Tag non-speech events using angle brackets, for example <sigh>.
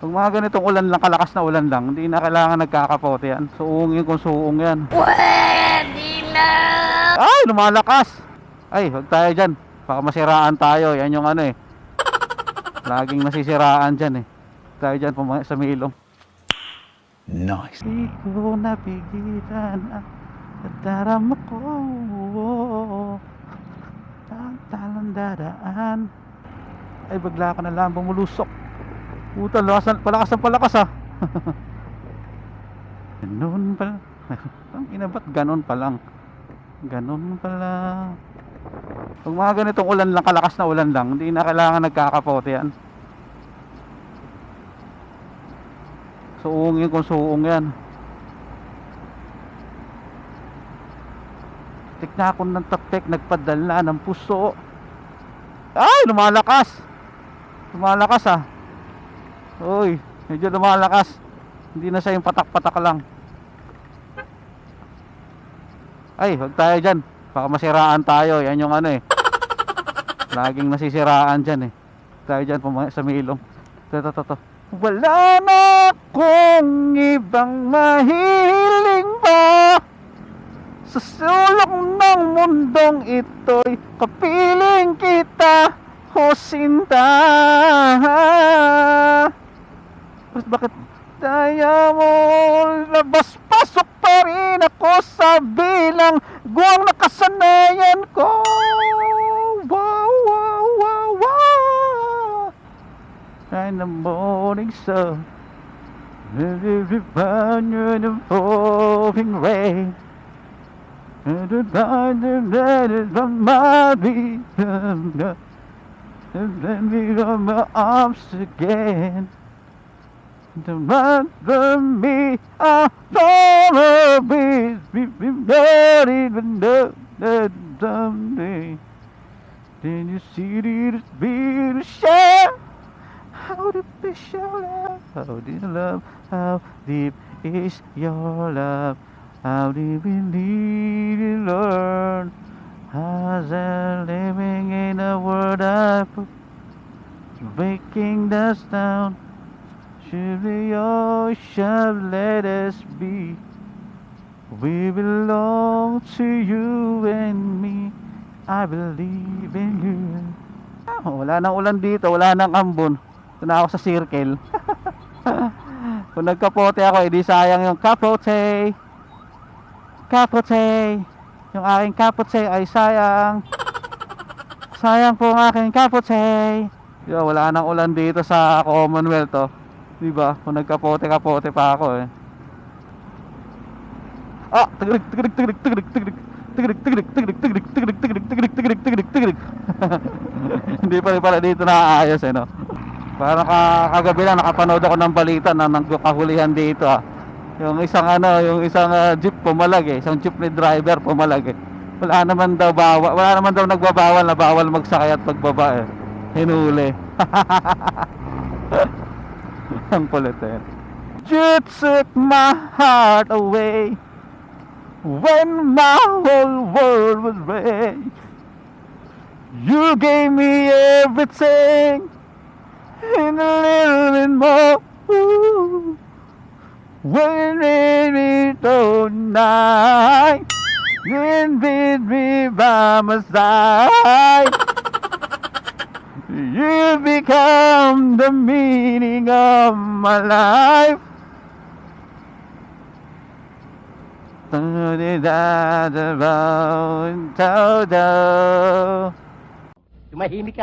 Pag mga ganitong ulan lang, kalakas na ulan lang, hindi na kailangan nagkakapote yan. Suungin kung suong yan. Pwede na! Ay, lumalakas! Ay, wag tayo dyan. Baka masiraan tayo. Yan yung ano eh. Laging nasisiraan dyan eh. Tayo dyan sa milong. Nice. Di ko napigilan ang darama ko. Ang talang dadaan. Ay, bagla ka na lang bumulusok. Puta, lakas, palakas ng palakas ah. <laughs> ganun pala. <laughs> Ang ina ba't ganun pa lang? Ganun pala. Pag mga ganitong ulan lang, kalakas na ulan lang, hindi na kailangan nagkakapote yan. Suungin kung suong yan. Tik na ako ng tapik, nagpadala ng puso. Ay, lumalakas! Lumalakas ah. Uy, medyo lumalakas. Hindi na siya yung patak-patak lang. Ay, wag tayo dyan. Baka masiraan tayo. Yan yung ano eh. Laging nasisiraan dyan eh. Tayo dyan sa milong. Ito, ito, ito. Wala na akong ibang mahiling pa Sa sulok ng mundong ito'y kapiling kita O sinta Mas bakit mo labas-pasok pa rin ako sa bilang guwang nakasanayan ko Wow, wow, wow, wow in the morning sun. Under the pouring rain. And the night that is from my beat. And then me on my arms again. To run me, I follow me. Not even know that someday. Then you see this be to share. How deep is your love? How deep love? How deep is your love? How deep we need to learn? As I'm living in a world put breaking dust down. Should the ocean let us be? We belong to you and me. I believe in you. Ah, wala nang ulan dito, wala nang ambon. Ito na ako sa circle. <laughs> Kung nagkapote ako, edi sayang yung kapote. Kapote. Yung aking kapote ay sayang. Sayang po ang aking kapote. Yo, wala nang ulan dito sa Commonwealth to. Di ba? Kung nagkapote-kapote pa ako eh. Ah, tigrig, tigrig, tigrig, tigrig, tigrig. Tigrig, tigrig, tigrig, tigrig, tigrig, tigrig, tigrig, tigrig, tigrig, tigrig. <laughs> Hindi pa rin pala dito naaayos eh no. Parang ka, kagabi lang nakapanood ako ng balita na nagkahulihan dito ah. Yung isang ano, yung isang ah, jeep pumalag eh, isang jeepney driver pumalag eh. Wala naman daw bawal, wala naman daw nagbabawal na bawal magsakay at pagbaba eh. Hinuli. <laughs> Ang kulit. You took my heart away when my whole world was red. You gave me everything and a little bit more. When me tonight, and with me by my side. You become the meaning of my life. Tumahimik ka.